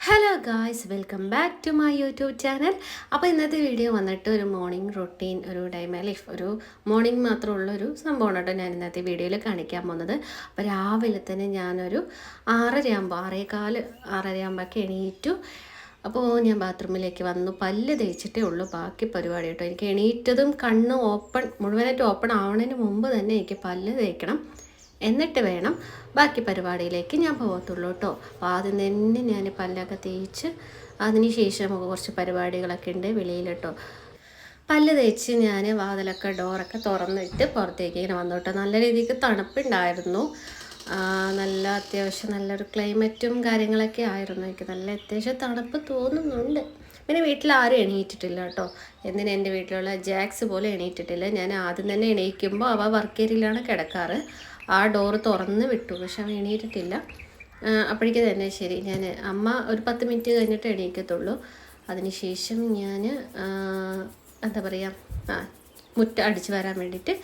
Hello guys welcome back to my YouTube channel അപ്പോൾ ഇന്നത്തെ video വന്നിട്ട് ഒരു മോർണിംഗ് റൊട്ടീൻ ഒരു ടൈം ലൈഫ് ഒരു മോർണിംഗ് മാത്രമുള്ള ഒരു സംഭവമാണ് കേട്ടോ ഞാൻ ഇന്നത്തെ വീഡിയോയിൽ കാണിക്കാൻ പോകുന്നത്. അപ്പോൾ രാവിലെ തന്നെ ഞാനൊരു ആറരയാകുമ്പോൾ ആറേകാൽ ആറരയാകുമ്പോഴൊക്കെ എണീറ്റു. അപ്പോൾ ഞാൻ ബാത്റൂമിലേക്ക് വന്നു. പല്ല് തേച്ചിട്ടേ ഉള്ളൂ. ബാക്കി പരിപാടി കേട്ടോ. എനിക്ക് എണീറ്റതും കണ്ണ് ഓപ്പൺ മുഴുവനായിട്ട് ഓപ്പൺ ആവണതിന് മുമ്പ് തന്നെ എനിക്ക് പല്ല് തേക്കണം. എന്നിട്ട് വേണം ബാക്കി പരിപാടിയിലേക്ക് ഞാൻ പോകത്തുള്ളൂ കേട്ടോ. അപ്പോൾ ആദ്യം തന്നെ ഞാൻ പല്ലൊക്കെ തേച്ച് അതിന് ശേഷം നമുക്ക് കുറച്ച് പരിപാടികളൊക്കെ ഉണ്ട് വെളിയിൽ കേട്ടോ. പല്ല് തേച്ച് ഞാൻ വാതിലൊക്കെ ഡോറൊക്കെ തുറന്നിട്ട് പുറത്തേക്ക് ഇങ്ങനെ വന്നു കേട്ടോ. നല്ല രീതിക്ക് തണുപ്പുണ്ടായിരുന്നു. നല്ല അത്യാവശ്യം നല്ലൊരു ക്ലൈമറ്റും കാര്യങ്ങളൊക്കെ ആയിരുന്നു. എനിക്ക് നല്ല അത്യാവശ്യം തണുപ്പ് തോന്നുന്നുണ്ട്. പിന്നെ വീട്ടിൽ ആരും എണീറ്റിട്ടില്ല കേട്ടോ. എന്തിനാ എന്റെ വീട്ടിലുള്ള ജാക്സ് പോലും എണീറ്റിട്ടില്ല. ഞാൻ ആദ്യം തന്നെ എണീക്കുമ്പോൾ അവ വർക്ക് ഏരിയയിലാണ് കിടക്കാറ്. ആ ഡോറ് തുറന്ന് വിട്ടു. പക്ഷെ അവൻ എണീറ്റിട്ടില്ല. അപ്പോഴേക്ക് തന്നെ ശരി. ഞാൻ അമ്മ ഒരു പത്ത് മിനിറ്റ് കഴിഞ്ഞിട്ട് എണീക്കത്തുള്ളൂ. അതിനുശേഷം ഞാൻ എന്താ പറയുക ആ മുറ്റ അടിച്ച് വരാൻ വേണ്ടിയിട്ട്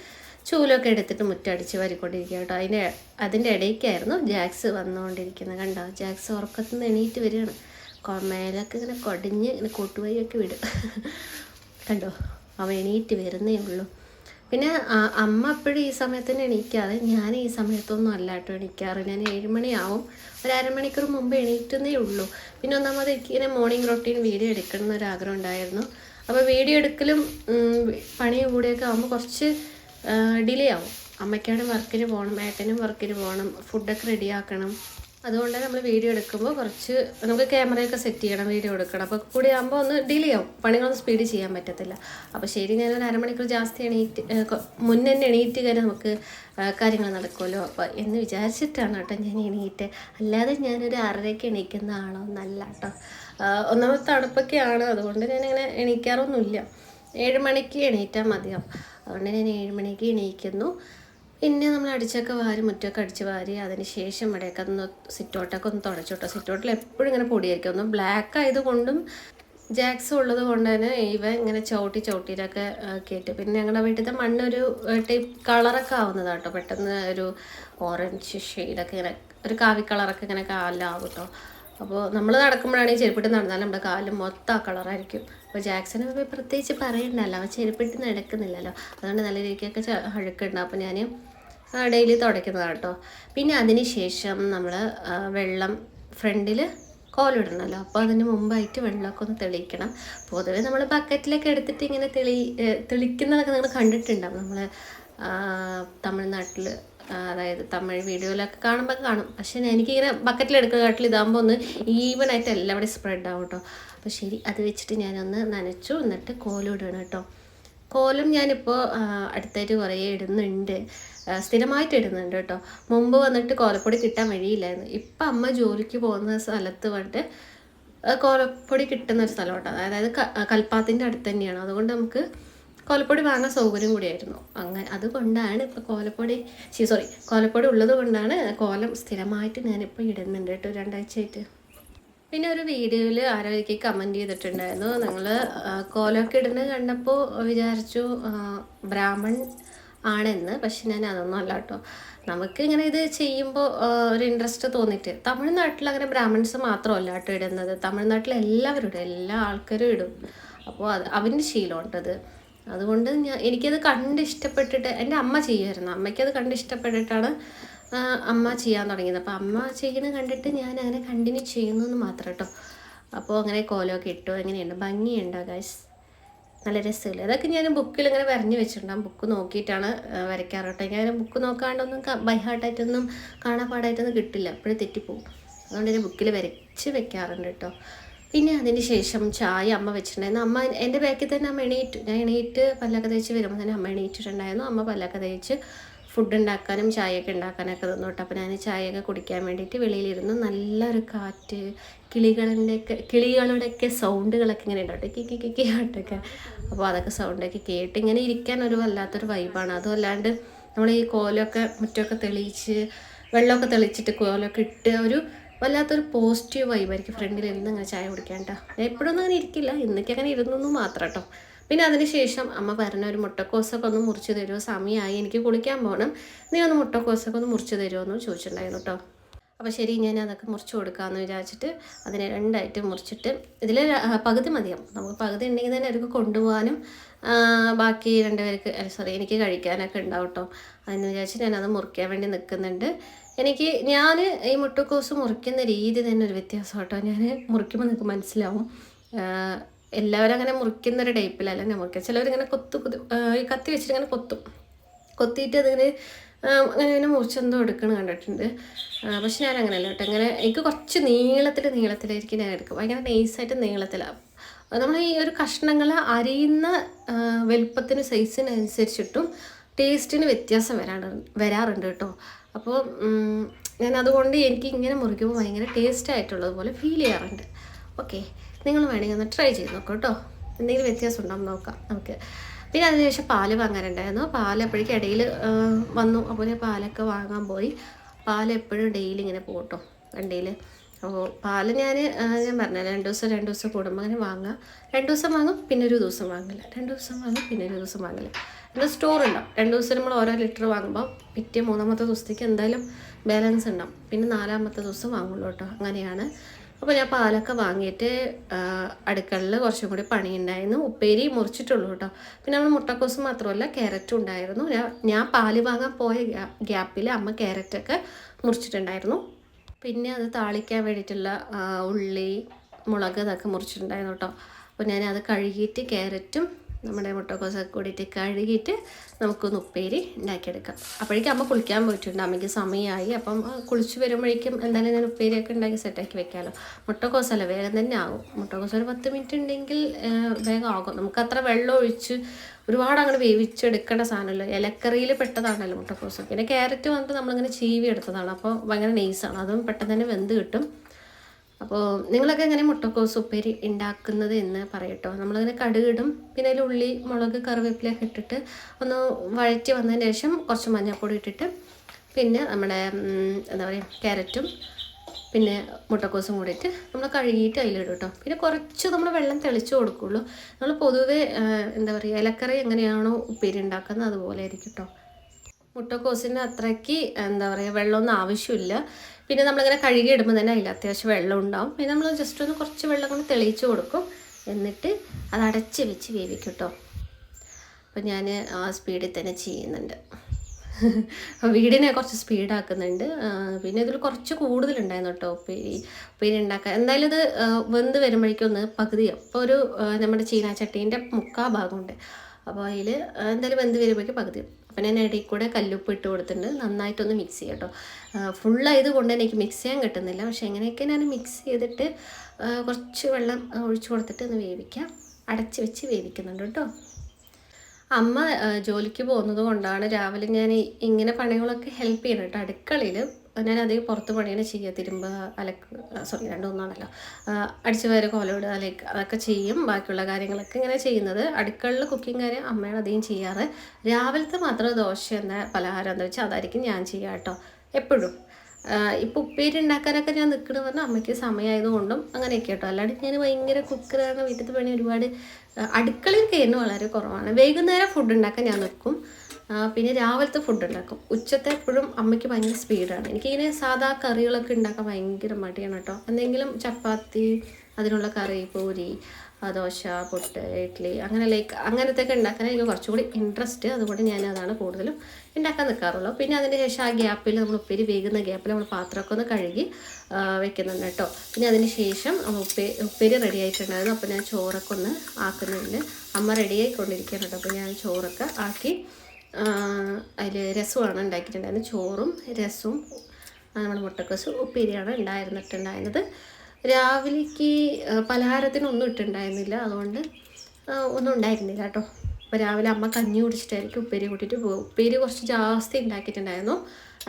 ചൂലൊക്കെ എടുത്തിട്ട് മുറ്റടിച്ച് വരിക്കൊണ്ടിരിക്കുക കേട്ടോ. അതിന്റെ അതിന്റെ ഇടയ്ക്കായിരുന്നു ജാക്സ് വന്നുകൊണ്ടിരിക്കുന്നത് കണ്ടോ? ജാക്സ് ഉറക്കത്തിൽ നിന്ന് എണീറ്റ് വരികയാണ്. മേലൊക്കെ ഇങ്ങനെ കൊടിഞ്ഞ് ഇങ്ങനെ കൊട്ടുവഴിയൊക്കെ വിടും. കണ്ടോ? അവൻ എണീറ്റ് വരുന്നേ ഉള്ളൂ. പിന്നെ അമ്മ എപ്പോഴും ഈ സമയത്തിന് എണീക്കാതെ ഞാൻ ഈ സമയത്തൊന്നും അല്ല കേട്ടോ എണീക്കാറ്. ഞാൻ ഏഴ് മണിയാവും. ഒരു അരമണിക്കൂർ മുമ്പ് എണീറ്റുന്നേ ഉള്ളൂ. പിന്നെ ഒന്നാമത് എനിക്ക് ഇങ്ങനെ മോർണിംഗ് റൊട്ടീൻ വീഡിയോ എടുക്കണം എന്നൊരാഗ്രഹം ഉണ്ടായിരുന്നു. അപ്പോൾ വീഡിയോ എടുക്കലും പണി കൂടിയൊക്കെ ആകുമ്പോൾ കുറച്ച് ഡിലേ ആവും. അമ്മയ്ക്കാണ് വർക്കിന് പോകണം ഏട്ടനും വർക്കിന് പോകണം ഫുഡൊക്കെ റെഡിയാക്കണം. അതുകൊണ്ട് നമ്മൾ വീഡിയോ എടുക്കുമ്പോൾ കുറച്ച് നമുക്ക് ക്യാമറയൊക്കെ സെറ്റ് ചെയ്യണം വീഡിയോ എടുക്കണം. അപ്പോൾ കൂടി ആകുമ്പോൾ ഒന്ന് ഡിലേ ആവും. പണികളൊന്നും സ്പീഡ് ചെയ്യാൻ പറ്റത്തില്ല. അപ്പോൾ ശരി ഞാനൊരു അരമണിക്കൂർ ജാസ്തി എണീറ്റ് മുന്നേ എണീറ്റ് കാര്യം നമുക്ക് കാര്യങ്ങൾ നടക്കുമല്ലോ. അപ്പോൾ എന്ന് വിചാരിച്ചിട്ടാണ് കേട്ടോ ഞാൻ എണീറ്റ്. അല്ലാതെ ഞാനൊരു ആറരയ്ക്ക് എണീക്കുന്ന നല്ല കേട്ടോ. ഒന്നാമത് തണുപ്പൊക്കെയാണ്. അതുകൊണ്ട് ഞാനിങ്ങനെ എണീക്കാറൊന്നുമില്ല. ഏഴ് മണിക്ക് എണീറ്റാൽ മതിയാവും. അതുകൊണ്ട് ഞാൻ ഏഴ് മണിക്ക് എണീക്കുന്നു. പിന്നെ നമ്മൾ അടിച്ചൊക്കെ വാരി മുറ്റമൊക്കെ അടിച്ച് വാരി അതിന് ശേഷം ഇവിടെയൊക്കെ ഒന്ന് സിറ്റോട്ടൊക്കെ ഒന്ന് തുടച്ചോട്ടോ സിറ്റോട്ടിൽ എപ്പോഴും ഇങ്ങനെ പൊടിയായിരിക്കും. ഒന്ന് ബ്ലാക്ക് ആയതുകൊണ്ടും ജാക്സ് ഉള്ളത് കൊണ്ട് തന്നെ ഇവ ഇങ്ങനെ ചവിട്ടി ചവിട്ടിയിലൊക്കെ ആക്കിയിട്ട് പിന്നെ ഞങ്ങളുടെ വീട്ടിലത്തെ മണ്ണൊരു ടൈപ്പ് കളറൊക്കെ ആവുന്നതാണ് കേട്ടോ. പെട്ടെന്ന് ഒരു ഓറഞ്ച് ഷെയ്ഡൊക്കെ ഇങ്ങനെ ഒരു കാവി കളറൊക്കെ ഇങ്ങനെ കാലിലാവും കേട്ടോ. അപ്പോൾ നമ്മൾ നടക്കുമ്പോഴാണെങ്കിൽ ചെരുപ്പിട്ട് നടന്നാലും നമ്മുടെ കാലിൽ മൊത്തം ആ കളറായിരിക്കും അപ്പോൾ ജാക്സന് പ്രത്യേകിച്ച് പറയണ്ടല്ലോ അവൻ ചെരുപ്പിട്ട് നടക്കുന്നില്ലല്ലോ. അതുകൊണ്ട് നല്ല രീതിക്കൊക്കെ അഴുക്കുണ്ടാവും അഴുക്കുണ്ട്. അപ്പോൾ ഞാൻ ഡെയിലി തുടയ്ക്കുന്നതാണ് കേട്ടോ പിന്നെ അതിന് ശേഷം നമ്മൾ വെള്ളം ഫ്രണ്ടിൽ കോലിടണമല്ലോ അപ്പോൾ അതിന് മുമ്പായിട്ട് വെള്ളമൊക്കെ ഒന്ന് തെളിയിക്കണം. പൊതുവേ നമ്മൾ ബക്കറ്റിലൊക്കെ എടുത്തിട്ട് ഇങ്ങനെ തെളി തെളിക്കുന്നതൊക്കെ നിങ്ങൾ കണ്ടിട്ടുണ്ടാവും. നമ്മൾ തമിഴ്നാട്ടിൽ അതായത് തമിഴ് വീഡിയോയിലൊക്കെ കാണുമ്പോൾ കാണും. പക്ഷേ എനിക്കിങ്ങനെ ബക്കറ്റിൽ കാട്ടിൽ ഇതാകുമ്പോൾ ഒന്ന് ഈവൻ ആയിട്ട് എല്ലാവിടെയും സ്പ്രെഡ് ആവും കേട്ടോ അപ്പോൾ ശരി അത് വെച്ചിട്ട് ഞാനൊന്ന് നനച്ചു എന്നിട്ട് കോലിടണം കേട്ടോ കോലം ഞാനിപ്പോൾ അടുത്തായിട്ട് കുറേ ഇടുന്നുണ്ട്. സ്ഥിരമായിട്ട് ഇടുന്നുണ്ട് കേട്ടോ. മുമ്പ് വന്നിട്ട് കോലപ്പൊടി കിട്ടാൻ വഴിയില്ലായിരുന്നു. ഇപ്പം അമ്മ ജോലിക്ക് പോകുന്ന സ്ഥലത്ത് വന്നിട്ട് കോലപ്പൊടി കിട്ടുന്ന ഒരു സ്ഥലം കേട്ടോ. അതായത് കൽപ്പാത്തിന്റെ അടുത്ത് തന്നെയാണ്. അതുകൊണ്ട് നമുക്ക് കോലപ്പൊടി വാങ്ങാൻ സൗകര്യം കൂടിയായിരുന്നു. അങ്ങനെ അതുകൊണ്ടാണ് ഇപ്പോൾ കോലപ്പൊടി സോറി കോലപ്പൊടി ഉള്ളത് കൊണ്ടാണ് കോലം സ്ഥിരമായിട്ട് ഞാനിപ്പോൾ ഇടുന്നുണ്ട് കേട്ടോ. രണ്ടാഴ്ചയായിട്ട്. പിന്നെ ഒരു വീഡിയോയിൽ ആരോഗ്യ കമന്റ് ചെയ്തിട്ടുണ്ടായിരുന്നു. നിങ്ങൾ കോലൊക്കെ ഇടുന്നത് കണ്ടപ്പോൾ വിചാരിച്ചു ബ്രാഹ്മൺ ആണെന്ന്. പക്ഷെ ഞാൻ അതൊന്നും അല്ല കേട്ടോ. നമുക്ക് ഇങ്ങനെ ഇത് ചെയ്യുമ്പോൾ ഒരു ഇൻട്രസ്റ്റ് തോന്നിയിട്ട്. തമിഴ്നാട്ടിൽ അങ്ങനെ ബ്രാഹ്മിൺസ് മാത്രമല്ല കേട്ടോ ഇടുന്നത്. തമിഴ്നാട്ടിൽ എല്ലാവരും ഇടും. എല്ലാ ആൾക്കാരും ഇടും. അപ്പോൾ അത് അവന്റെ ശീലമുണ്ടത്. അതുകൊണ്ട് ഞാൻ എനിക്കത് കണ്ട് ഇഷ്ടപ്പെട്ടിട്ട് എന്റെ അമ്മ ചെയ്യുമായിരുന്നു. അമ്മയ്ക്കത് കണ്ട് ഇഷ്ടപ്പെട്ടിട്ടാണ് ആ, അമ്മ ചെയ്യാൻ തുടങ്ങിയത്. അപ്പോൾ അമ്മ ചെയ്യണ കണ്ടിട്ട് ഞാൻ അങ്ങനെ കണ്ടിന്യൂ ചെയ്യുന്നു എന്ന് മാത്രം കേട്ടോ. അപ്പോൾ അങ്ങനെ കോലമൊക്കെ ഇട്ടു. എങ്ങനെയുണ്ട്? ഭംഗിയുണ്ടോ ഗൈസ് നല്ല രസമില്ല? അതൊക്കെ ഞാൻ ബുക്കിൽ ഇങ്ങനെ വരഞ്ഞു വെച്ചിട്ടുണ്ടാകും ബുക്ക് നോക്കിയിട്ടാണ് വരയ്ക്കാറ് കേട്ടോ ഞാൻ ബുക്ക് നോക്കാണ്ടൊന്നും ബൈ ഹാർട്ടായിട്ടൊന്നും കാണാപ്പാടായിട്ടൊന്നും കിട്ടില്ല. അപ്പോഴും തെറ്റിപ്പോവും. അതുകൊണ്ട് ഞാൻ ബുക്കിൽ വരച്ച് വെക്കാറുണ്ട് കേട്ടോ. പിന്നെ അതിന് ശേഷം ചായ അമ്മ വെച്ചിട്ടുണ്ടായിരുന്നു. അമ്മ എന്റെ ബാക്കിൽ തന്നെ അമ്മ എണീറ്റു. ഞാൻ എണീറ്റ് പല്ലൊക്കെ തേച്ച് വരുമ്പോൾ തന്നെ അമ്മ എണീറ്റിട്ടുണ്ടായിരുന്നു. അമ്മ പല്ലൊക്കെ തേച്ച് ഫുഡ് ഉണ്ടാക്കാനും ചായയൊക്കെ ഉണ്ടാക്കാനൊക്കെ തന്നോട്ട് അപ്പോൾ ഞാൻ ചായയൊക്കെ കുടിക്കാൻ വേണ്ടിയിട്ട് വെളിയിലിരുന്ന്. നല്ലൊരു കാറ്റ് കിളികളുടെയൊക്കെ കിളികളുടെയൊക്കെ സൗണ്ടുകളൊക്കെ ഇങ്ങനെ ഉണ്ടാവട്ടെ കിക്കി കിക്കി ആട്ടൊക്കെ. അപ്പോൾ അതൊക്കെ സൗണ്ടൊക്കെ കേട്ട് ഇങ്ങനെ ഇരിക്കാൻ ഒരു വല്ലാത്തൊരു വൈബാണ്. അതുമല്ലാണ്ട് നമ്മൾ ഈ കോലമൊക്കെ മുറ്റമൊക്കെ തെളിയിച്ച് വെള്ളമൊക്കെ തെളിച്ചിട്ട് കോലൊക്കെ ഇട്ട് ഒരു വല്ലാത്തൊരു പോസിറ്റീവ് വൈബായിരിക്കും. ഫ്രണ്ടിൽ ഇരുന്ന് അങ്ങനെ ചായ കുടിക്കാൻ കേട്ടോ. ഞാൻ എപ്പോഴൊന്നും അങ്ങനെ ഇരിക്കില്ല. ഇന്നൊക്കെ അങ്ങനെ ഇരുന്നൊന്നും മാത്രം കേട്ടോ. പിന്നെ അതിനുശേഷം അമ്മ പറഞ്ഞ ഒരു മുട്ടക്കോസൊക്കെ ഒന്ന് മുറിച്ച് തരുമോ? സമയമായി എനിക്ക് കുളിക്കാൻ പോകണം. നീ ഒന്ന് മുട്ടക്കോസൊക്കെ ഒന്ന് മുറിച്ച് തരുമോ എന്ന് ചോദിച്ചിട്ടുണ്ടായിരുന്നു കേട്ടോ അപ്പോൾ ശരി ഞാൻ അതൊക്കെ മുറിച്ച് കൊടുക്കാമെന്ന് വിചാരിച്ചിട്ട് അതിനെ രണ്ടായിട്ട് മുറിച്ചിട്ട് ഇതിൽ പകുതി മതിയാവും നമുക്ക് പകുതി ഉണ്ടെങ്കിൽ തന്നെ അവർക്ക് കൊണ്ടുപോകാനും ബാക്കി രണ്ടുപേർക്ക് സോറി എനിക്ക് കഴിക്കാനൊക്കെ ഉണ്ടാവും കേട്ടോ അതെന്ന് വിചാരിച്ച് ഞാനത് മുറിക്കാൻ വേണ്ടി നിൽക്കുന്നുണ്ട്. എനിക്ക് ഞാൻ ഈ മുട്ടക്കോസ് മുറിക്കുന്ന രീതി തന്നെ ഒരു വ്യത്യാസം കേട്ടോ ഞാൻ മുറിക്കുമ്പോൾ നിങ്ങൾക്ക് മനസ്സിലാവും. എല്ലാവരും അങ്ങനെ മുറിക്കുന്ന ഒരു ടൈപ്പിലല്ല മുറിക്കുക ചിലവരിങ്ങനെ കൊത്തു കുത്തി ഈ കത്തി വെച്ചിട്ട് ഇങ്ങനെ കൊത്തും. കൊത്തിയിട്ട് അതിങ്ങനെ അങ്ങനെ ഇങ്ങനെ മുറിച്ചെന്തോ എടുക്കണം കണ്ടിട്ടുണ്ട്. പക്ഷെ ഞാൻ അങ്ങനെയല്ല കേട്ടോ. അങ്ങനെ എനിക്ക് കുറച്ച് നീളത്തിൽ നീളത്തിലായിരിക്കും ഞാൻ എടുക്കും. ഭയങ്കര നൈസായിട്ട് നീളത്തിലാണ് നമ്മൾ ഈ ഒരു കഷ്ണങ്ങൾ അരിയുന്ന വലുപ്പത്തിന് സൈസിനനുസരിച്ചിട്ടും ടേസ്റ്റിന് വ്യത്യാസം വരാണ് വരാറുണ്ട് കേട്ടോ. അപ്പോൾ ഞാൻ അതുകൊണ്ട് എനിക്ക് ഇങ്ങനെ മുറിക്കുമ്പോൾ ഭയങ്കര ടേസ്റ്റ് ആയിട്ടുള്ളത് പോലെ ഫീൽ ചെയ്യാറുണ്ട്. ഓക്കെ. നിങ്ങൾ വേണമെങ്കിൽ ഒന്ന് ട്രൈ ചെയ്ത് നോക്കാം കേട്ടോ. എന്തെങ്കിലും വ്യത്യാസം ഉണ്ടാവും നോക്കാം. നമുക്ക് പിന്നെ അതിനുശേഷം പാൽ വാങ്ങാനുണ്ടായിരുന്നു. പാൽ എപ്പോഴേക്കും ഇടയിൽ വന്നു. അപ്പോൾ ഞാൻ പാലൊക്കെ വാങ്ങാൻ പോയി. പാൽ എപ്പോഴും ഡെയിലി ഇങ്ങനെ പോട്ടോ വണ്ടിയിൽ. അപ്പോൾ പാൽ ഞാൻ ഞാൻ പറഞ്ഞല്ലോ രണ്ട് ദിവസം രണ്ട് ദിവസം കൂടുമ്പോൾ അങ്ങനെ വാങ്ങാം രണ്ട് ദിവസം വാങ്ങും പിന്നെ ഒരു ദിവസം വാങ്ങില്ല. രണ്ട് ദിവസം വാങ്ങും പിന്നെ ഒരു ദിവസം വാങ്ങില്ല. എന്നാൽ സ്റ്റോർ ഉണ്ടാവും. രണ്ട് ദിവസം നമ്മൾ ഓരോ ലിറ്റർ വാങ്ങുമ്പോൾ പിറ്റേ മൂന്നാമത്തെ ദിവസത്തേക്ക് എന്തായാലും ബാലൻസ് ഉണ്ടാവും. പിന്നെ നാലാമത്തെ ദിവസം വാങ്ങുള്ളൂ കേട്ടോ. അങ്ങനെയാണ്. അപ്പോൾ ഞാൻ പാലൊക്കെ വാങ്ങിയിട്ട് അടുക്കളയിൽ കുറച്ചും കൂടി പണിയുണ്ടായിരുന്നു. ഉപ്പേരി മുറിച്ചിട്ടുള്ളൂ കേട്ടോ. പിന്നെ നമ്മൾ മുട്ടക്കോസ് മാത്രമല്ല ക്യാരറ്റും ഉണ്ടായിരുന്നു. ഞാൻ പാൽ വാങ്ങാൻ പോയ ഗ്യാപ്പിൽ അമ്മ ക്യാരറ്റൊക്കെ മുറിച്ചിട്ടുണ്ടായിരുന്നു. പിന്നെ അത് താളിക്കാൻ വേണ്ടിയിട്ടുള്ള ഉള്ളി മുളക് ഇതൊക്കെ മുറിച്ചിട്ടുണ്ടായിരുന്നു കേട്ടോ. അപ്പോൾ ഞാൻ അത് കഴുകിയിട്ട് ക്യാരറ്റും നമ്മുടെ മുട്ടക്കോസൊക്കെ കൂടിയിട്ട് കഴുകിയിട്ട് നമുക്കൊന്ന് ഉപ്പേരി ഉണ്ടാക്കിയെടുക്കാം. അപ്പോഴേക്കും അമ്മ കുളിക്കാൻ പോയിട്ടുണ്ട്. അമ്മയ്ക്ക് സമയമായി. അപ്പം കുളിച്ച് വരുമ്പോഴേക്കും എന്തായാലും ഞാൻ ഉപ്പേരിയൊക്കെ ഉണ്ടാക്കി സെറ്റാക്കി വെക്കാമല്ലോ മുട്ടക്കോസല്ല വേഗം തന്നെ ആകും മുട്ടക്കോസ് ഒരു പത്ത് മിനിറ്റ് ഉണ്ടെങ്കിൽ വേഗം ആകും. നമുക്ക് അത്ര വെള്ളം ഒഴിച്ച് ഒരുപാട് അങ്ങോട്ട് വേവിച്ചെടുക്കേണ്ട സാധനമല്ലോ. ഇലക്കറിയിൽ പെട്ടതാണല്ലോ മുട്ടക്കോസ്. പിന്നെ ക്യാരറ്റ് വന്നിട്ട് നമ്മളിങ്ങനെ ചീവി എടുത്തതാണ്. അപ്പോൾ ഭയങ്കര നെയ്സാണ് അതും പെട്ടെന്ന് തന്നെ വെന്ത് കിട്ടും. അപ്പോൾ നിങ്ങളൊക്കെ എങ്ങനെ മുട്ടക്കോസ് ഉപ്പേരി ഉണ്ടാക്കുന്നത് എന്ന് പറയട്ടോ. നമ്മളിങ്ങനെ കടുകിടും പിന്നെ അതിൽ ഉള്ളി മുളക് കറിവേപ്പിലൊക്കെ ഇട്ടിട്ട് ഒന്ന് വഴറ്റി വന്നതിന് ശേഷം കുറച്ച് മഞ്ഞൾപ്പൊടി ഇട്ടിട്ട് പിന്നെ നമ്മുടെ എന്താ പറയുക ക്യാരറ്റും പിന്നെ മുട്ടക്കോസും കൂടിയിട്ട് നമ്മൾ കഴുകിയിട്ട് അതിലിടും കേട്ടോ പിന്നെ കുറച്ച് നമ്മൾ വെള്ളം തെളിച്ച് കൊടുക്കുള്ളൂ. നമ്മൾ പൊതുവേ എന്താ പറയുക ഇലക്കറി എങ്ങനെയാണോ ഉപ്പേരി ഉണ്ടാക്കുന്നത് അതുപോലെ ആയിരിക്കും കേട്ടോ മുട്ടക്കോസിന്റെ അത്രയ്ക്ക് എന്താ പറയുക വെള്ളമൊന്നും ആവശ്യമില്ല. പിന്നെ നമ്മളിങ്ങനെ കഴുകി ഇടുമ്പോൾ തന്നെ അതിൽ അത്യാവശ്യം വെള്ളം ഉണ്ടാവും. പിന്നെ നമ്മൾ ജസ്റ്റ് ഒന്ന് കുറച്ച് വെള്ളം കൊണ്ട് തെളിയിച്ച് കൊടുക്കും. എന്നിട്ട് അത് അടച്ച് വെച്ച് വേവിക്കും കേട്ടോ അപ്പം ഞാൻ ആ സ്പീഡിൽ തന്നെ ചെയ്യുന്നുണ്ട്. വീടിനെ കുറച്ച് സ്പീഡാക്കുന്നുണ്ട് പിന്നെ ഇതിൽ കുറച്ച് കൂടുതലുണ്ടായിരുന്നു കേട്ടോ ഉപ്പേരി ഉപ്പേരി ഉണ്ടാക്കാൻ എന്തായാലും ഇത് വെന്ത് വരുമ്പോഴേക്കും ഒന്ന് പകുതിയാവും അപ്പോൾ ഒരു നമ്മുടെ ചീനാച്ചട്ടീന്റെ മുക്കാ ഭാഗമുണ്ട്. അപ്പോൾ അതിൽ എന്തായാലും വെന്ത് വരുമ്പോഴേക്കും പകുതിയാവും അപ്പം ഞാൻ ഇടയിൽ കൂടെ കല്ലുപ്പ് ഇട്ട് കൊടുത്തിട്ടുണ്ട്. നന്നായിട്ടൊന്ന് മിക്സ് ചെയ്യാം കേട്ടോ. ഫുള്ളായത് കൊണ്ട് എനിക്ക് മിക്സ് ചെയ്യാൻ കിട്ടുന്നില്ല. പക്ഷേ എങ്ങനെയൊക്കെ ഞാൻ മിക്സ് ചെയ്തിട്ട് കുറച്ച് വെള്ളം ഒഴിച്ചു കൊടുത്തിട്ട് ഒന്ന് വേവിക്കാം. അടച്ച് വെച്ച് വേവിക്കുന്നുണ്ട് കേട്ടോ. അമ്മ ജോലിക്ക് പോകുന്നത് കൊണ്ടാണ് രാവിലെ ഞാൻ ഇങ്ങനെ പണികളൊക്കെ ഹെൽപ്പ് ചെയ്യണം കേട്ടോ അടുക്കളയിൽ ഞാൻ അധികം പുറത്ത് പണിയാണ് ചെയ്യുക. തിരുമ്പ അലക്ക് സോറി രണ്ടൊന്നാണല്ലോ അടിച്ചു വാരി കോലോട് അലക്ക് അതൊക്കെ ചെയ്യും. ബാക്കിയുള്ള കാര്യങ്ങളൊക്കെ ഇങ്ങനെ ചെയ്യുന്നത്. അടുക്കളയിൽ കുക്കിംഗ് കാര്യം അമ്മയാണ് അധികം ചെയ്യാറ്. രാവിലത്തെ മാത്രം ദോശ എന്ന പലഹാരം എന്താ വെച്ചാൽ അതായിരിക്കും ഞാൻ ചെയ്യുക കേട്ടോ. എപ്പോഴും. ഇപ്പോൾ ഉപ്പേരി ഉണ്ടാക്കാനൊക്കെ ഞാൻ നിൽക്കണമെന്ന് പറഞ്ഞാൽ അമ്മയ്ക്ക് സമയമായതുകൊണ്ടും അങ്ങനെയൊക്കെ കേട്ടോ. അല്ലാണ്ട് ഞാൻ ഭയങ്കര കുക്കറാണ് വീട്ടിലത്തെ പണി ഒരുപാട് അടുക്കളയിൽ കയറുന്നത് വളരെ കുറവാണ്. വൈകുന്നേരം ഫുഡ് ഉണ്ടാക്കാൻ ഞാൻ നിൽക്കും പിന്നെ രാവിലത്തെ ഫുഡ് ഉണ്ടാക്കും. ഉച്ചത്തെ എപ്പോഴും അമ്മയ്ക്ക് ഭയങ്കര സ്പീഡാണ് എനിക്കിങ്ങനെ സാധാ കറികളൊക്കെ ഉണ്ടാക്കാൻ ഭയങ്കര മടിയാണ് കേട്ടോ എന്തെങ്കിലും ചപ്പാത്തി അതിനുള്ള കറി പൂരി ദോശ പൊട്ട് ഇഡ്ഡലി അങ്ങനെ ലൈക്ക് അങ്ങനത്തെ ഒക്കെ ഉണ്ടാക്കാൻ എനിക്ക് കുറച്ചുകൂടി ഇൻട്രസ്റ്റ് അതുകൊണ്ട് ഞാൻ അതാണ് കൂടുതലും ഉണ്ടാക്കാൻ നിൽക്കാറുള്ളൂ പിന്നെ അതിന് ശേഷം ആ ഗ്യാപ്പിൽ നമ്മൾ ഉപ്പേരി വേകുന്ന ഗ്യാപ്പിൽ നമ്മൾ പാത്രമൊക്കെ ഒന്ന് കഴുകി വെക്കുന്നുണ്ട് കേട്ടോ പിന്നെ അതിന് ശേഷം ഉപ്പേ ഉപ്പേരി റെഡി ആയിട്ടുണ്ടായിരുന്നു. അപ്പോൾ ഞാൻ ചോറൊക്കെ ഒന്ന് ആക്കുന്നുണ്ട്. അമ്മ റെഡി ആയിക്കൊണ്ടിരിക്കുകയാണ് കേട്ടോ അപ്പോൾ ഞാൻ ചോറൊക്കെ ആക്കി അതിൽ രസമാണ് ഉണ്ടാക്കിയിട്ടുണ്ടായിരുന്നത്. ചോറും രസവും നമ്മൾ മുട്ടക്കസ് ഉപ്പേരിയാണ് ഉണ്ടായിരുന്നിട്ടുണ്ടായിരുന്നത്. രാവിലേക്ക് പലഹാരത്തിനൊന്നും ഇട്ടുണ്ടായിരുന്നില്ല അതുകൊണ്ട് ഒന്നും ഉണ്ടായിരുന്നില്ല കേട്ടോ. അപ്പോൾ രാവിലെ അമ്മ കഞ്ഞി കുടിച്ചിട്ടായിരിക്കും ഉപ്പേരി കൂട്ടിയിട്ട് പോകും. ഉപ്പേരി കുറച്ച് ജാസ്തി ഉണ്ടാക്കിയിട്ടുണ്ടായിരുന്നു.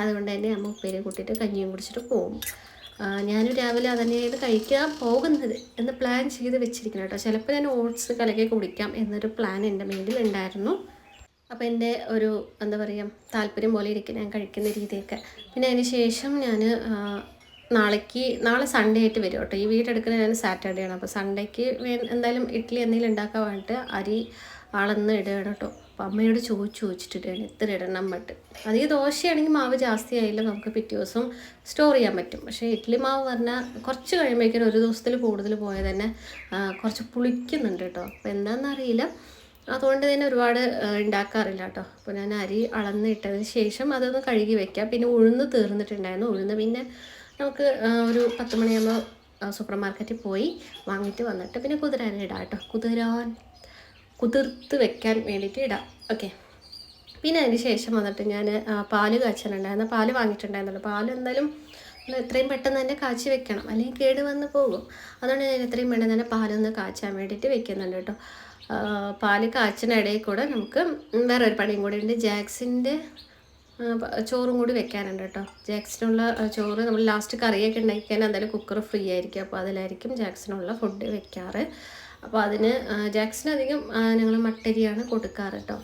അതുകൊണ്ട് തന്നെ അമ്മ ഉപ്പേരി കൂട്ടിയിട്ട് കഞ്ഞിയും കുടിച്ചിട്ട് പോകും. ഞാനും രാവിലെ അതന്നെയാണ് കഴിക്കാൻ പോകുന്നത് എന്ന് പ്ലാൻ ചെയ്ത് വെച്ചിരിക്കണം കേട്ടോ. ചിലപ്പോൾ ഞാൻ ഓട്സ് കലക്കി കുടിക്കാം എന്നൊരു പ്ലാൻ എന്റെ മൈൻഡിൽ ഉണ്ടായിരുന്നു. അപ്പോൾ എന്റെ ഒരു എന്താ പറയുക താല്പര്യം പോലെ ഇരിക്കും ഞാൻ കഴിക്കുന്ന രീതിയൊക്കെ. പിന്നെ അതിന് ശേഷം ഞാൻ നാളേക്ക് നാളെ സൺഡേ ആയിട്ട് വരും കേട്ടോ. ഈ വീടെടുക്കുന്നത് ഞാൻ സാറ്റർഡേ ആണ്. അപ്പോൾ സൺഡേക്ക് എന്തായാലും ഇഡ്ഡലി എന്തെങ്കിലും ഉണ്ടാക്കാൻ വേണ്ടിയിട്ട് അരി അളന്ന് ഇടുകയാണ് കേട്ടോ. അപ്പം അമ്മയോട് ചോദിച്ചു ചോദിച്ചിട്ടിട്ടാണ് ഇത്ര ഇടണം പറ്റ് അധികം ദോശയാണെങ്കിൽ മാവ് ജാസ്തി ആയില്ല നമുക്ക് പിറ്റേ ദിവസം സ്റ്റോർ ചെയ്യാൻ പറ്റും. പക്ഷേ ഇഡ്ഡലി മാവ് പറഞ്ഞാൽ കുറച്ച് കഴിയുമ്പോഴേക്കും ഒരു ദിവസത്തിൽ കൂടുതൽ പോയാൽ തന്നെ കുറച്ച് പുളിക്കുന്നുണ്ട് കേട്ടോ. അപ്പോൾ എന്താണെന്നറിയില്ല. അതുകൊണ്ട് തന്നെ ഒരുപാട് ഉണ്ടാക്കാറില്ല കേട്ടോ അപ്പോൾ ഞാൻ അരി അളന്നിട്ടതിന് ശേഷം അതൊന്ന് കഴുകി വെക്കാം പിന്നെ ഉഴുന്ന് തീർന്നിട്ടുണ്ടായിരുന്നു ഉഴുന്ന്. പിന്നെ നമുക്ക് ഒരു പത്ത് മണിയാകുമ്പോൾ സൂപ്പർ മാർക്കറ്റിൽ പോയി വാങ്ങിയിട്ട് വന്നിട്ട് പിന്നെ കുതിരാനിടാം കേട്ടോ കുതിരാൻ കുതിർത്ത് വെക്കാൻ വേണ്ടിയിട്ട് ഇടാം. ഓക്കെ. പിന്നെ അതിന് ശേഷം വന്നിട്ട് ഞാൻ പാൽ കാച്ചാനുണ്ടായിരുന്നു. പാൽ വാങ്ങിയിട്ടുണ്ടായിരുന്നല്ലോ പാൽ എന്തായാലും എത്രയും പെട്ടെന്ന് തന്നെ കാച്ചി വെക്കണം. അല്ലെങ്കിൽ കേട് വന്ന് പോകും. അതുകൊണ്ട് ഞാൻ എത്രയും പെട്ടെന്ന് തന്നെ പാലൊന്ന് കാച്ചാൻ വേണ്ടിയിട്ട് വെക്കുന്നുണ്ട് കേട്ടോ പാൽ കാച്ചിനിടയിൽ കൂടെ നമുക്ക് വേറൊരു പണിയും കൂടി ഉണ്ട്. ജാക്സിന്റെ ചോറും കൂടി വെക്കാനുണ്ട് കേട്ടോ. ജാക്സിനുള്ള ചോറ് നമ്മൾ ലാസ്റ്റ് കറിയൊക്കെ ഉണ്ടാക്കിയാൽ എന്തായാലും കുക്കർ ഫ്രീ ആയിരിക്കും. അപ്പോൾ അതിലായിരിക്കും ജാക്സിനുള്ള ഫുഡ് വെക്കാറ്. അപ്പോൾ അതിന് ജാക്സിന് അധികം ഞങ്ങൾ മട്ടരിയാണ് കൊടുക്കാറ് കേട്ടോ.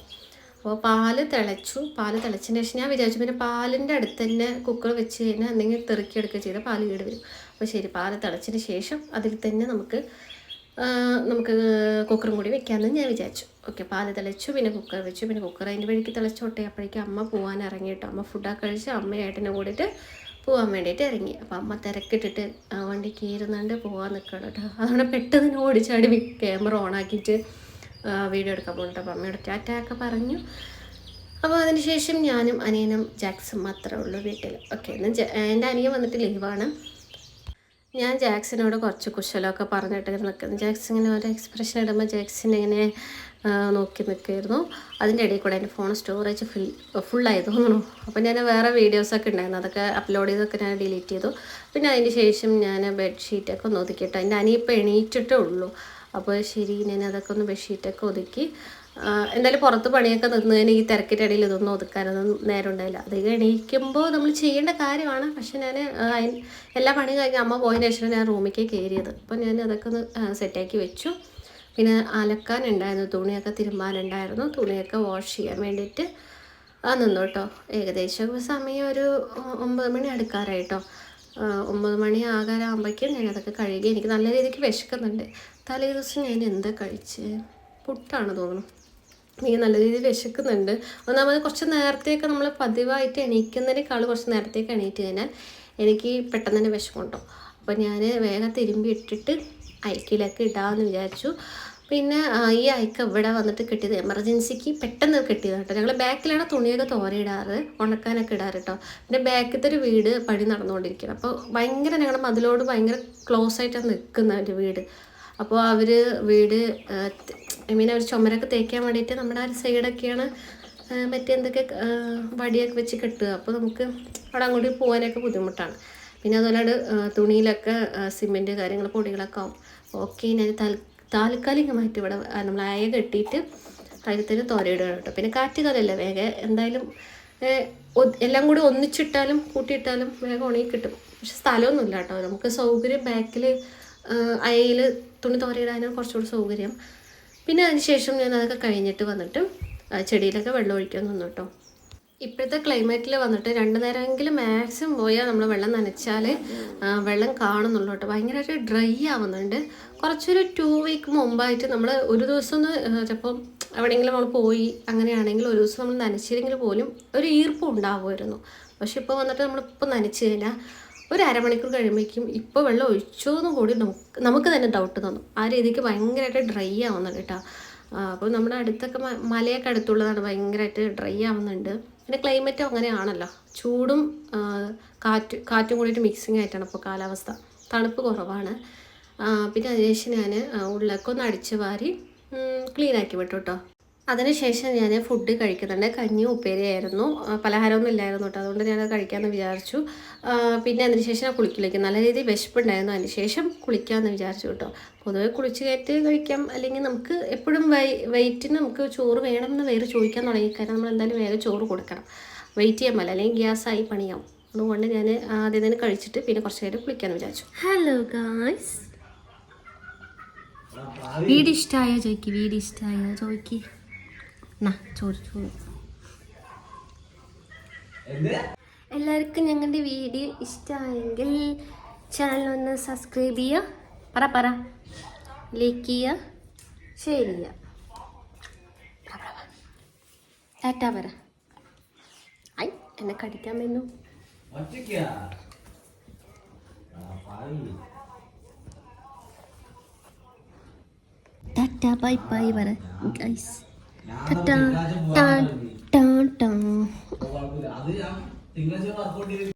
അപ്പോൾ പാൽ തിളച്ചു. പാൽ തിളച്ചതിന് ശേഷം ഞാൻ വിചാരിച്ചു പിന്നെ പാലിന്റെ അടുത്ത് തന്നെ കുക്കർ വെച്ച് കഴിഞ്ഞാൽ എന്തെങ്കിലും തെറുക്കിയെടുക്കുക ചെയ്താൽ പാൽ കേട് വരും. അപ്പോൾ ശരി പാൽ തിളച്ചതിന് ശേഷം അതിൽ തന്നെ നമുക്ക് നമുക്ക് കുക്കറും കൂടി വെക്കാമെന്ന് ഞാൻ വിചാരിച്ചു. ഓക്കെ പാൽ തിളച്ചു പിന്നെ കുക്കർ വെച്ചു. പിന്നെ കുക്കർ അതിന്റെ വഴിക്ക് തിളച്ചോട്ടെ അപ്പോഴേക്കും അമ്മ പോകാൻ ഇറങ്ങി കേട്ടോ. അമ്മ ഫുഡൊക്കെ കഴിച്ച് അമ്മയായിട്ടിനെ കൂടിയിട്ട് പോകാൻ വേണ്ടിയിട്ട് ഇറങ്ങി. അപ്പോൾ അമ്മ തിരക്കിട്ടിട്ട് വണ്ടി കയറുന്നുണ്ട് പോകാൻ നിൽക്കണം കേട്ടോ. അതുകൊണ്ട് പെട്ടെന്ന് ഓടിച്ചാടി ക്യാമറ ഓണാക്കിയിട്ട് വീഡിയോ എടുക്കാൻ പോകുന്നുണ്ട് അപ്പോൾ അമ്മയോട് ടാറ്റയൊക്കെ പറഞ്ഞു. അപ്പോൾ അതിനുശേഷം ഞാനും അനിയനും ജാക്സും മാത്രമേ ഉള്ളൂ വീട്ടിൽ ഓക്കെ എന്നാൽ എന്റെ അനിയൻ വന്നിട്ട് ലീവാണ് ഞാൻ ജാക്സിനോട് കുറച്ച് കുശലമൊക്കെ പറഞ്ഞിട്ട് നിൽക്കുന്നു. ജാക്സ് ഇങ്ങനെ ഒരു എക്സ്പ്രഷൻ ഇടുമ്പോൾ ജാക്സിനെ ഇങ്ങനെ നോക്കി നിൽക്കുമായിരുന്നു അതിന്റെ ഇടയിൽ കൂടെ എന്റെ ഫോൺ സ്റ്റോറേജ് ഫിൽ ഫുള്ളായി തോന്നുന്നു. അപ്പോൾ ഞാൻ വേറെ വീഡിയോസൊക്കെ ഉണ്ടായിരുന്നു. അതൊക്കെ അപ്ലോഡ് ചെയ്തൊക്കെ ഞാൻ ഡിലീറ്റ് ചെയ്തു. പിന്നെ അതിന് ശേഷം ഞാൻ ബെഡ്ഷീറ്റൊക്കെ ഒന്ന് ഒതുക്കിയിട്ട് എന്റെ അനിയിപ്പോൾ എണീറ്റിട്ടേ ഉള്ളൂ. അപ്പോൾ ശരി ഞാൻ അതൊക്കെ ഒന്ന് ബെഡ്ഷീറ്റൊക്കെ ഒതുക്കി. എന്തായാലും പുറത്ത് പണിയൊക്കെ നിന്നതിന് ഈ തിരക്കിന്റെ ഇടയിൽ ഇതൊന്നും ഒതുക്കാനൊന്നും നേരം ഉണ്ടായില്ല. അത് എണീക്കുമ്പോൾ നമ്മൾ ചെയ്യേണ്ട കാര്യമാണ്. പക്ഷെ ഞാൻ എല്ലാ പണിയും കഴിഞ്ഞ് അമ്മ പോയതിന് ശേഷം ഞാൻ റൂമിലേക്ക് കയറിയത്. അപ്പോൾ ഞാൻ അതൊക്കെ ഒന്ന് സെറ്റാക്കി വെച്ചു. പിന്നെ അലക്കാനുണ്ടായിരുന്നു തുണിയൊക്കെ തിരുമ്പാനുണ്ടായിരുന്നു തുണിയൊക്കെ വാഷ് ചെയ്യാൻ വേണ്ടിയിട്ട് ആ നിന്നു കേട്ടോ. ഏകദേശം സമയം ഒരു ഒമ്പത് മണി അടുക്കാറായിട്ടോ. ഒമ്പത് മണി ആകാറാകുമ്പോഴേക്കും ഞാൻ അതൊക്കെ കഴുകി എനിക്ക് നല്ല രീതിക്ക് വിശക്കുന്നുണ്ട്. തലേ ദിവസം ഞാൻ എന്താ കഴിച്ച്? പുട്ടാണ് തോന്നുന്നു. എനിക്ക് നല്ല രീതിയിൽ വിശക്കുന്നുണ്ട്. ഒന്നാമത് കുറച്ച് നേരത്തെയൊക്കെ നമ്മൾ പതിവായിട്ട് എണീക്കുന്നതിനേക്കാൾ കുറച്ച് നേരത്തേക്ക് എണീറ്റ് കഴിഞ്ഞാൽ എനിക്ക് പെട്ടെന്ന് തന്നെ വിശക്കുണ്ടോ അപ്പോൾ ഞാൻ വേഗം തിരുമ്പി ഇട്ടിട്ട് അയക്കിലേക്ക് ഇടാമെന്ന് വിചാരിച്ചു. പിന്നെ ഈ അയക്ക ഇവിടെ വന്നിട്ട് കിട്ടിയത് എമർജൻസിക്ക് പെട്ടെന്ന് കിട്ടിയത് കേട്ടോ. ഞങ്ങൾ ബാക്കിലാണ് തുണിയൊക്കെ തോരയിടാറ് ഉണക്കാനൊക്കെ ഇടാറ് കേട്ടോ. പിന്നെ ബാക്കിലത്തെ ഒരു വീട് പണി നടന്നുകൊണ്ടിരിക്കുകയാണ്. അപ്പോൾ ഭയങ്കര ഞങ്ങളുടെ മതിലോട് ഭയങ്കര ക്ലോസ് ആയിട്ടാണ് നിൽക്കുന്ന ഒരു വീട്. അപ്പോൾ അവർ വീട് ഐ മീൻ അവർ ചുമരൊക്കെ തേക്കാൻ വേണ്ടിയിട്ട് നമ്മുടെ ആ ഒരു സൈഡൊക്കെയാണ് മറ്റേ എന്തൊക്കെ വടിയൊക്കെ വെച്ച് കെട്ടുക. അപ്പോൾ നമുക്ക് അവിടെ അങ്ങോട്ട് പോകാനൊക്കെ ബുദ്ധിമുട്ടാണ്. പിന്നെ അതുപോലെ തുണിയിലൊക്കെ സിമെന്റ് കാര്യങ്ങൾ പൊടികളൊക്കെ ആവും. ഓക്കെ ഞാൻ താൽ താൽക്കാലികമായിട്ട് ഇവിടെ നമ്മൾ അയ കെട്ടിയിട്ട് അതിൽ തന്നെ തോരയിടുകയാണ് കേട്ടോ. പിന്നെ കാറ്റ് കാലല്ലേ വേഗം എന്തായാലും എല്ലാം കൂടി ഒന്നിച്ചിട്ടാലും കൂട്ടിയിട്ടാലും വേഗം ഉണങ്ങി കിട്ടും. പക്ഷെ സ്ഥലമൊന്നുമില്ല കേട്ടോ. നമുക്ക് സൗകര്യം ബാക്കിൽ അയയിൽ തുണി തോരയിടാനും കുറച്ചുകൂടി സൗകര്യം. പിന്നെ അതിന് ശേഷം ഞാൻ അതൊക്കെ കഴിഞ്ഞിട്ട് വന്നിട്ട് ചെടിയിലൊക്കെ വെള്ളം ഒഴിക്കാൻ നിന്നു കേട്ടോ. ഇപ്പോഴത്തെ ക്ലൈമറ്റിൽ വന്നിട്ട് രണ്ട് നേരമെങ്കിലും മാക്സിമം പോയാൽ നമ്മൾ വെള്ളം നനച്ചാൽ വെള്ളം കാണുന്നുള്ളൂ കേട്ടോ. ഭയങ്കരമായിട്ട് ഡ്രൈ ആവുന്നുണ്ട്. കുറച്ചൊരു ടു വീക്ക് മുമ്പായിട്ട് നമ്മൾ ഒരു ദിവസം ഒന്ന് ചിലപ്പം എവിടെയെങ്കിലും നമ്മൾ പോയി അങ്ങനെയാണെങ്കിൽ ഒരു ദിവസം നമ്മൾ നനച്ചില്ലെങ്കിൽ പോലും ഒരു ഈർപ്പം ഉണ്ടാവുമായിരുന്നു. പക്ഷെ ഇപ്പോൾ വന്നിട്ട് നമ്മളിപ്പോൾ നനച്ചു കഴിഞ്ഞാൽ ഒരു അരമണിക്കൂർ കഴിയുമ്പോഴേക്കും ഇപ്പോൾ വെള്ളം ഒഴിച്ചോന്നും കൂടി നമുക്ക് നമുക്ക് തന്നെ ഡൗട്ട് തന്നു. ആ രീതിക്ക് ഭയങ്കരമായിട്ട് ഡ്രൈ ആവുന്നുണ്ട് കേട്ടോ. അപ്പോൾ നമ്മുടെ അടുത്തൊക്കെ മലയൊക്കെ അടുത്തുള്ളതാണ് ഭയങ്കരമായിട്ട് ഡ്രൈ ആവുന്നുണ്ട്. പിന്നെ ക്ലൈമറ്റും അങ്ങനെയാണല്ലോ. ചൂടും കാറ്റ് കാറ്റും കൂടിയിട്ട് മിക്സിങ് ആയിട്ടാണ് ഇപ്പോൾ കാലാവസ്ഥ. തണുപ്പ് കുറവാണ്. പിന്നെ അതിനുശേഷം ഞാൻ ഉള്ളിലൊക്കെ ഒന്ന് അടിച്ച് വാരി ക്ലീൻ ആക്കി വിട്ടു കേട്ടോ. അതിനുശേഷം ഞാൻ ഫുഡ് കഴിക്കുന്നുണ്ട്. കഞ്ഞി ഉപ്പേരിയായിരുന്നു പലഹാരമൊന്നും ഇല്ലായിരുന്നു കേട്ടോ. അതുകൊണ്ട് ഞാനത് കഴിക്കാമെന്ന് വിചാരിച്ചു. പിന്നെ അതിനുശേഷം ഞാൻ കുളിക്കിലേക്ക് നല്ല രീതിയിൽ വിശപ്പുണ്ടായിരുന്നു. അതിനുശേഷം കുളിക്കാമെന്ന് വിചാരിച്ചു കേട്ടോ. പൊതുവെ കുളിച്ച് കയറ്റി കഴിക്കാം. അല്ലെങ്കിൽ നമുക്ക് എപ്പോഴും വൈ വെയിറ്റിന് നമുക്ക് ചോറ് വേണമെന്ന് വേറെ ചോദിക്കാൻ തുടങ്ങി. കാരണം നമ്മൾ എന്തായാലും വേറെ ചോറ് കൊടുക്കണം. വെയിറ്റ് ചെയ്യാൻ പറ്റില്ല അല്ലെങ്കിൽ ഗ്യാസായി പണിയാവും. അതുകൊണ്ട് ഞാൻ ആദ്യം തന്നെ കഴിച്ചിട്ട് പിന്നെ കുറച്ച് നേരം കുളിക്കാമെന്ന് വിചാരിച്ചു. ഹലോ ഗായ്സ് വീട് ഇഷ്ടമായോ ചോദിക്ക് വീട് ഇഷ്ടമായോ എന്നാ ചോറ് ചോറ്. എല്ലാവർക്കും ഞങ്ങളുടെ വീഡിയോ ഇഷ്ടമായെങ്കിൽ ചാനൽ ഒന്ന് സബ്സ്ക്രൈബ് ചെയ്യുക. പറ പറ. ലൈക്ക് ചെയ്യുക. ഷെയർ ചെയ്യുക. ടാറ്റ പറ ഐ എന്നെ കടിക്കാൻ വരുന്നു ടാറ്റാ ആ, ടാറ്റ ബൈ ബൈ പറ. ഗൈസ് ഞാൻ ടാറ്റ തിങ്കളാഴ്ച